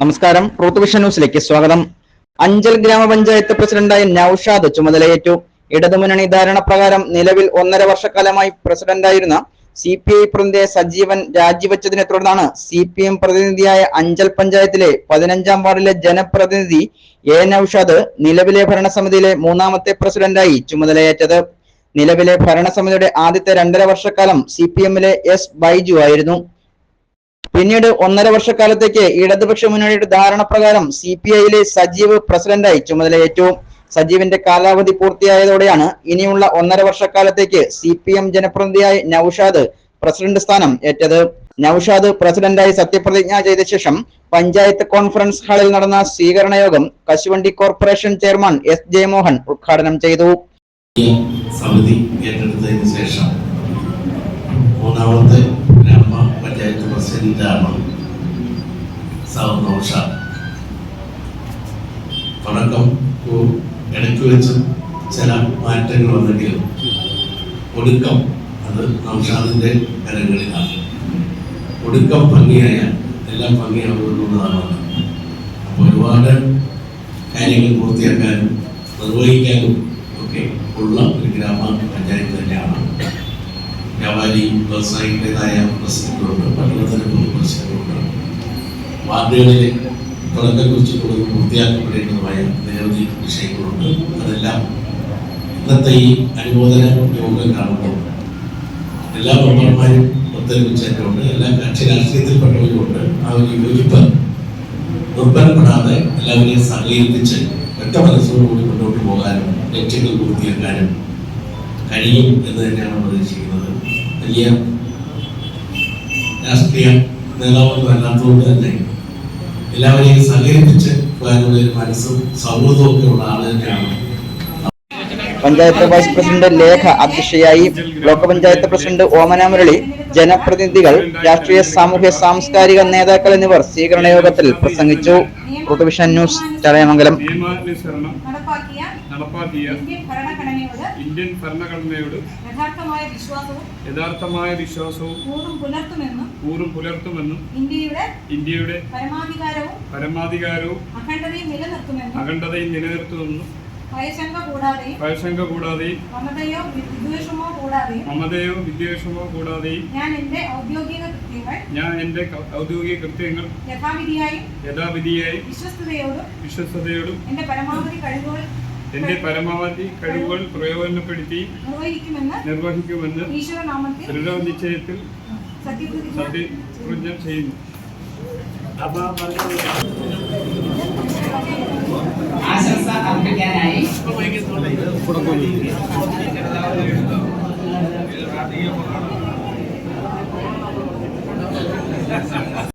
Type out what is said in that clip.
നമസ്കാരം. Truth vision ന്യൂസിലേക്ക് സ്വാഗതം. അഞ്ചൽ ഗ്രാമപഞ്ചായത്ത് പ്രസിഡന്റായ നൌഷാദ് ചുമതലയേറ്റു. ഇടതുമുന്നണി ധാരണ പ്രകാരം നിലവിൽ ഒന്നര വർഷക്കാലമായി പ്രസിഡന്റായിരുന്ന സി പി ഐ പ്രതിനിധിയെ സജീവൻ രാജിവെച്ചതിനെ തുടർന്നാണ് സി പി എം പ്രതിനിധിയായ അഞ്ചൽ പഞ്ചായത്തിലെ പതിനഞ്ചാം വാർഡിലെ ജനപ്രതിനിധി എ നൌഷാദ് നിലവിലെ ഭരണസമിതിയിലെ മൂന്നാമത്തെ പ്രസിഡന്റായി ചുമതലയേറ്റത്. നിലവിലെ ഭരണസമിതിയുടെ ആദ്യത്തെ രണ്ടര വർഷക്കാലം സി പി എമ്മിലെ എസ് ബൈജു ആയിരുന്നു. പിന്നീട് ഒന്നര വർഷക്കാലത്തേക്ക് ഇടതുപക്ഷ മുന്നണിയുടെ ധാരണ പ്രകാരം സി പി ഐയിലെ സജീവ് പ്രസിഡന്റായി ചുമതലയേറ്റു. സജീവിന്റെ കാലാവധി പൂർത്തിയായതോടെയാണ് ഇനിയുള്ള ഒന്നര വർഷക്കാലത്തേക്ക് സി പി എം ജനപ്രതിനിധിയായ നൌഷാദ് പ്രസിഡന്റ് സ്ഥാനം ഏറ്റത്. നൌഷാദ് പ്രസിഡന്റായി സത്യപ്രതിജ്ഞ ചെയ്ത ശേഷം പഞ്ചായത്ത് കോൺഫറൻസ് ഹാളിൽ നടന്ന സ്വീകരണ യോഗം കശുവണ്ടി കോർപ്പറേഷൻ ചെയർമാൻ എസ് ജയമോഹൻ ഉദ്ഘാടനം ചെയ്തു. സമിതി ഏറ്റെടുത്തതിന് ശേഷം മൂന്നാമത്തെ ഗ്രാമപഞ്ചായത്ത് പ്രസിഡന്റാണ് സാർ നൗഷാദ് തുടക്കം ഇടയ്ക്ക് വെച്ച് ചില മാറ്റങ്ങൾ വന്നെങ്കിലും ഒടുക്കം അത് നൗഷാദിന്റെ കരങ്ങളിലാണ്. ഒടുക്കം ഭംഗിയായ എല്ലാം ഭംഗിയാവുന്നതാണ് അപ്പോൾ ഒരുപാട് കാര്യങ്ങൾ പൂർത്തിയാക്കാനും നിർവഹിക്കാനും ഒക്കെ ഉള്ള ഒരു ഗ്രാമ പഞ്ചായത്ത് തന്നെയാണ്. വ്യാപാരി വ്യവസായികളുടേതായ പ്രശ്നങ്ങളുണ്ട്. പട്ടണത്തിന് വാർഡുകളിലെ തുടക്കം കുറിച്ച് കൂടുതൽ പൂർത്തിയാക്കപ്പെടേണ്ടതുമായ നിരവധി വിഷയങ്ങളുണ്ട്. അതെല്ലാം ഇന്നത്തെ ഈ അനുമോദന യോഗം കാണുമ്പോൾ എല്ലാ മെമ്പർമാരും ഒത്തൊരുമിച്ചവരുണ്ട് എല്ലാ കക്ഷി രാഷ്ട്രീയത്തിൽപ്പെട്ടവരുമുണ്ട്. ആ ഒരു യോജിപ്പ് ദുർബലപ്പെടാതെ എല്ലാവരെയും സഹകരിപ്പിച്ച് ഒറ്റ മനസ്സോടുകൂടി മുന്നോട്ട് പോകാനും ലക്ഷ്യങ്ങൾ പൂർത്തിയാക്കാനും കഴിയും എന്ന് തന്നെയാണ് പ്രതീക്ഷിക്കുന്നത്. വലിയ രാഷ്ട്രീയ നേതാവൊന്നും അല്ലാത്തതുകൊണ്ട് തന്നെ എല്ലാവരെയും സഹകരിപ്പിച്ച് പോകാനുള്ള ഒരു മനസ്സും സൗഹൃദവും ഒക്കെ ഉള്ള ആൾ തന്നെയാണ് പഞ്ചായത്ത് വൈസ് പ്രസിഡന്റ് ലേഖ അധ്യക്ഷയായി ബ്ലോക്ക് പഞ്ചായത്ത് പ്രസിഡന്റ് ഓമന മുരളി ജനപ്രതിനിധികൾ രാഷ്ട്രീയ സാമൂഹ്യ സാംസ്കാരിക നേതാക്കൾ എന്നിവർ സ്വീകരണ യോഗത്തിൽ പ്രസംഗിച്ചു. ഋതുവിഷൻ ന്യൂസ് ചടയമംഗലം നിയമാനുസരണം നടപ്പാക്കിയ നടപ്പാക്കിയ ഇന്ത്യൻ ഭരണഘടനയോട് ഇന്ത്യൻ ഭരണഘടനയോട് യഥാർത്ഥമായ വിശ്വാസവും യഥാർത്ഥമായ വിശ്വാസവും കൂറും പുലർത്തുമെന്നും കൂറും പുലർത്തുമെന്നും ഇന്ത്യയുടെ ഇന്ത്യയുടെ പരമാധികാരവും പരമാധികാരവും അഖണ്ഡതയും നിലനിർത്തുമെന്നും അഖണ്ഡതയും നിലനിർത്തുമെന്നും ഭയശങ്ക മമതയോ വിദ്വേഷമോ കൂടാതെ മമതയോ വിദ്വേഷമോ കൂടാതെയും ഞാൻ എന്റെ ഔദ്യോഗിക കൃത്യങ്ങൾ ഞാൻ എന്റെ ക- ഔദ്യോഗിക കൃത്യങ്ങൾ യഥാവിധിയായും യഥാവിധിയായി വിശ്വസ്തയോടും വിശ്വസ്തയോടും എന്റെ പരമാവധി കഴിവുകൾ എന്റെ പരമാവധി കഴിവുകൾ പ്രയോജനപ്പെടുത്തി നിർവഹിക്കുമെന്ന് आशंसा आपके क्या Thank you.